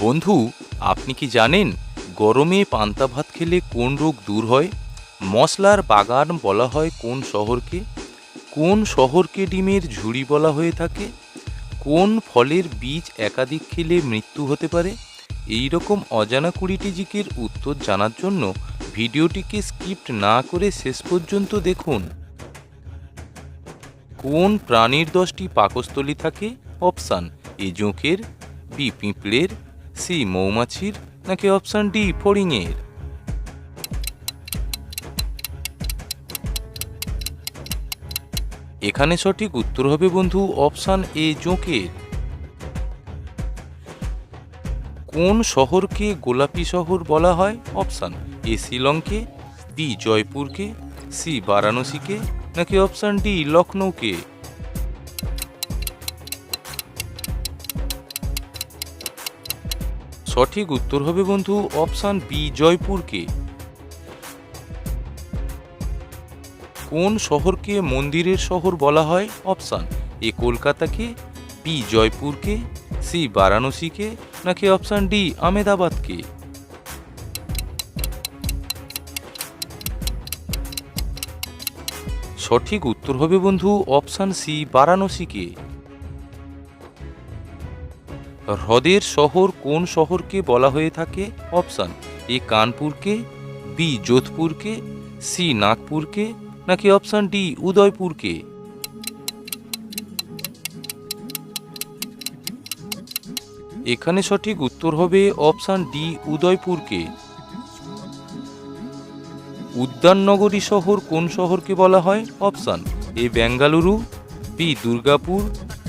বন্ধু, আপনি কি জানেন গরমে পান্তা ভাত খেলে কোন রোগ দূর হয়? মশলার বাগান বলা হয় কোন শহরকে? কোন শহরকে ডিমের ঝুড়ি বলা হয়ে থাকে? কোন ফলের বীজ একাধিক খেলে মৃত্যু হতে পারে? এই রকম অজানা কুড়িটি জিকের উত্তর জানার জন্য ভিডিওটিকে স্কিপ্ট না করে শেষ পর্যন্ত দেখুন। কোন প্রাণীর দশটি পাকস্থলী থাকে? অপশান, এ জোঁকের, বি পিঁপড়ের সি মৌমাছির নাকি অপশান ডি ফড়িংয়ের এখানে সঠিক উত্তর হবে বন্ধু অপশান এ জোঁকের। কোন শহরকে গোলাপি শহর বলা হয়? অপশান এ শিলংকে, বি জয়পুরকে, সি বারাণসীকে, নাকি অপশান ডি লখনৌকে? সঠিক উত্তর হবে বন্ধু অপশান বি, জয়পুরকে। কোন শহরকে মন্দিরের শহর বলা হয়? অপশান এ, কলকাতাকে, বি, জয়পুরকে, সি, বারাণসীকে, নাকি অপশান ডি, আমেদাবাদকে? সঠিক উত্তর হবে বন্ধু অপশান সি, বারাণসীকে। হ্রদের শহর কোন শহরকে বলা হয়ে থাকে? অপশান, এ কানপুরকে, বি যোধপুরকে, সি নাগপুরকে, নাকি অপশান ডি উদয়পুরকে? এখানে সঠিক উত্তর হবে অপশান ডি উদয়পুরকে। উদ্যাননগরী শহর কোন শহরকে বলা হয়? Option, A Bengaluru, B Durgapur,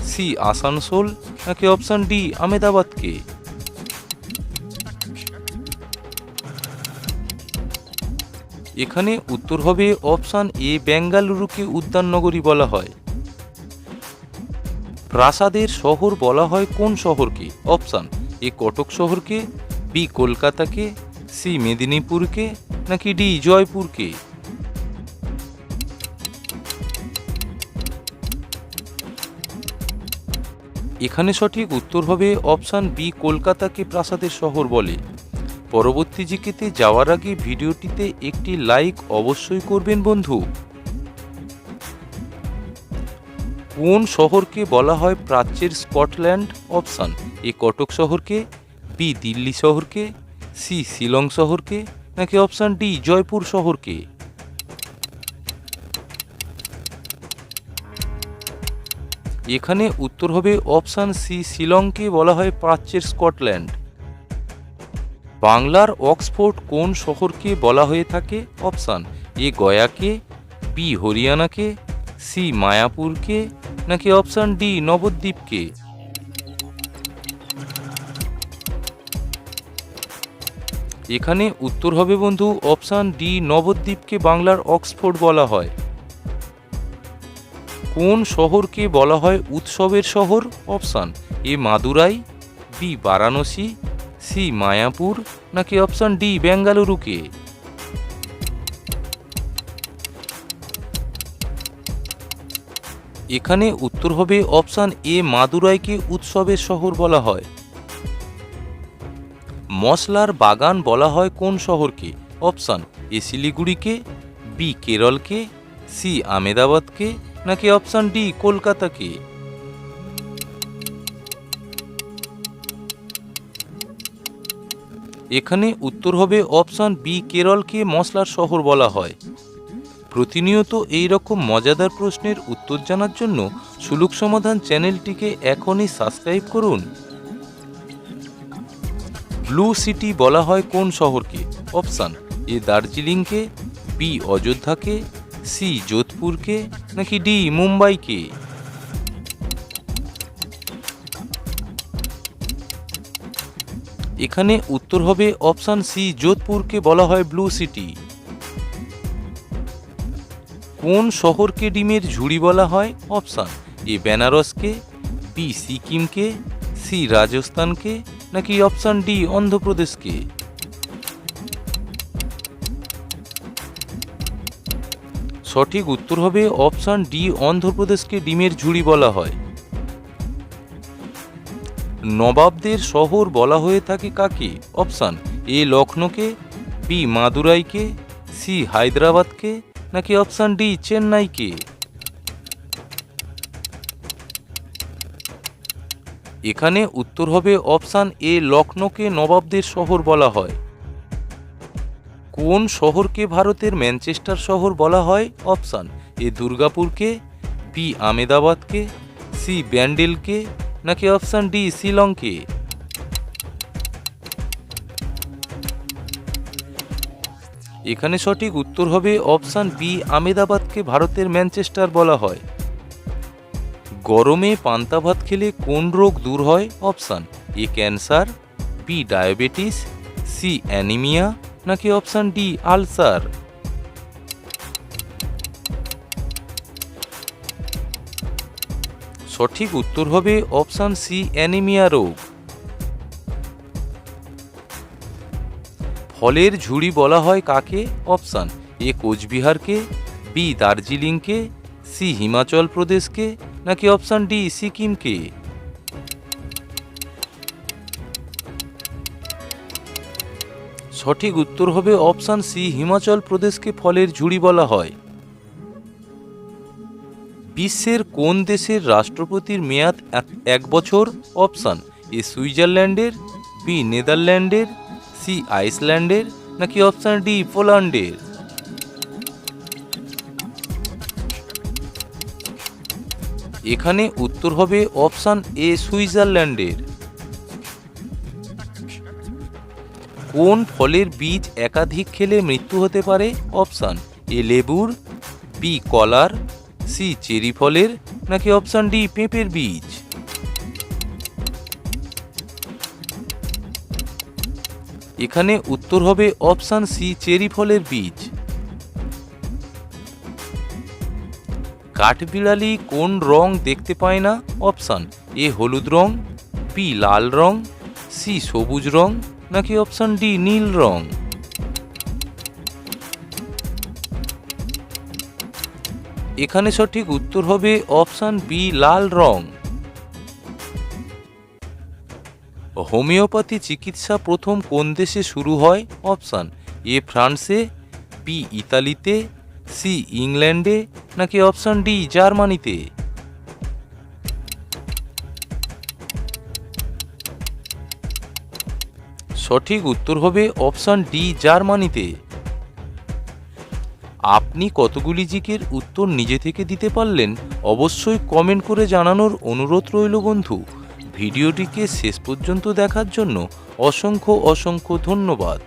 C Asansol নাকি অপশান ডি আমেদাবাদকে এখানে উত্তর হবে অপশান এ বেঙ্গালুরুকে উদ্যাননগরী বলা হয়। প্রাসাদের শহর বলা হয় কোন শহরকে? অপশান এ কটক শহরকে বি কলকাতাকে সি মেদিনীপুরকে, নাকি ডি জয়পুরকে? এখানে সঠিক উত্তর হবে অপশান বি, কলকাতাকে প্রাসাদের শহর বলে। পরবর্তী জিকেতে যাওয়ার আগে ভিডিওটিতে একটি লাইক অবশ্যই করবেন বন্ধু। কোন শহরকে বলা হয় প্রাচ্যের স্কটল্যান্ড? অপশান এ, কটক শহরকে, বি, দিল্লি শহরকে, সি, শিলং শহরকে, নাকি অপশান ডি, জয়পুর শহরকে? এখানে উত্তর হবে অপশান সি, শিলংকে বলা হয় প্রাচ্যের স্কটল্যান্ড। বাংলার অক্সফোর্ড কোন শহরকে বলা হয়ে থাকে? অপশান এ, গয়াকে, বি, হরিয়ানাকে, সি, মায়াপুরকে, নাকি অপশান ডি, নবদ্বীপকে? এখানে উত্তর হবে বন্ধু, অপশান ডি, নবদ্বীপকে বাংলার অক্সফোর্ড বলা হয়। কোন শহরকে বলা হয় উৎসবের শহর? Option A Madurai, B Varanasi, C Mayapur, নাকি অপশান ডি বেঙ্গালুরুকে? এখানে উত্তর হবে অপশান এ মাদুরাইকে উৎসবের শহর বলা হয়। মশলার বাগান বলা হয় কোন শহরকে? অপশান এ শিলিগুড়িকে, বি কেরলকে, সি আমেদাবাদকে নাকি অপশান ডি কলকাতাকে এখানে উত্তর হবে অপশান বি কেরলকে মশলার শহর বলা হয়। প্রতিনিয়ত এই রকম মজাদার প্রশ্নের উত্তর জানার জন্য সুলুক সমাধান চ্যানেলটিকে এখনই সাবস্ক্রাইব করুন। ব্লু সিটি বলা হয় কোন শহরকে? অপশান এ দার্জিলিংকে, বি অযোধ্যাকে সি যোধপুরকে নাকি ডি মুম্বাইকে? এখানে উত্তর হবে অপশান সি যোধপুরকে বলা হয় ব্লু সিটি। কোন শহরকে ডিমের ঝুড়ি বলা হয়? অপশান এ বেনারসকে, বি সিকিমকে, সি রাজস্থানকে নাকি অপশান ডি অন্ধ্রপ্রদেশকে? সঠিক উত্তর হবে অপশান ডি, অন্ধ্রপ্রদেশকে ডিমের ঝুড়ি বলা হয়। নবাবদের শহর বলা হয়ে থাকে কাকে? অপশান এ লখনৌকে বি, মাদুরাইকে, সি, হায়দ্রাবাদকে, নাকি অপশান ডি, চেন্নাইকে? এখানে উত্তর হবে অপশান এ লখনৌকে নবাবদের শহর বলা হয়। কোন শহরকে ভারতের ম্যানচেস্টার শহর বলা হয়? অপশান, এ দুর্গাপুরকে, বি আমেদাবাদকে, সি ব্যান্ডেলকে, নাকি অপশান ডি শিলংকে? এখানে সঠিক উত্তর হবে অপশান বি আমেদাবাদকে ভারতের ম্যানচেস্টার বলা হয়। গরমে পান্তা ভাত খেলে কোন রোগ দূর হয়? Option, A cancer, B diabetes, C anaemia নাকি অপশান ডি আলসার সঠিক উত্তর হবে অপশান সি অ্যানিমিয়া রোগ। ফলের ঝুড়ি বলা হয় কাকে? অপশান এ কোচবিহারকে বি দার্জিলিংকে সি হিমাচল প্রদেশকে, নাকি অপশান ডি সিকিমকে? সঠিক উত্তর হবে অপশান সি, হিমাচল প্রদেশকে ফলের ঝুড়ি বলা হয়। বিশ্বের কোন দেশের রাষ্ট্রপতির মেয়াদ এক- বছর? অপশান এ, সুইজারল্যান্ডের, বি, নেদারল্যান্ডের, সি, আইসল্যান্ডের, নাকি অপশান ডি, পোল্যান্ডের? এখানে উত্তর হবে অপশান এ, সুইজারল্যান্ডের। কোন ফলের বীজ একাধিক খেলে মৃত্যু হতে পারে? অপশান এ লেবুর, বি কলার, সি চেরি ফলের, নাকি অপশান ডি পেঁপের বীজ? এখানে উত্তর হবে অপশান সি চেরি ফলের বীজ। কাঠবিড়ালি কোন রং দেখতে পায় না? অপশান এ হলুদ রং, বি লাল রং, সি সবুজ রং নাকি অপশান ডি নীল রং? এখানে সঠিক উত্তর হবে অপশান বি লাল রং। হোমিওপ্যাথি চিকিৎসা প্রথম কোন দেশে শুরু হয়? অপশান এ ফ্রান্সে বি ইতালিতে সি ইংল্যান্ডে, নাকি অপশান ডি জার্মানিতে? সঠিক উত্তর হবে অপশান ডি, জার্মানিতে। আপনি কতগুলি জিকের উত্তর নিজে থেকে দিতে পারলেন, অবশ্যই কমেন্ট করে জানানোর অনুরোধ রইল বন্ধু। ভিডিওটিকে শেষ পর্যন্ত দেখার জন্য অসংখ্য অসংখ্য ধন্যবাদ।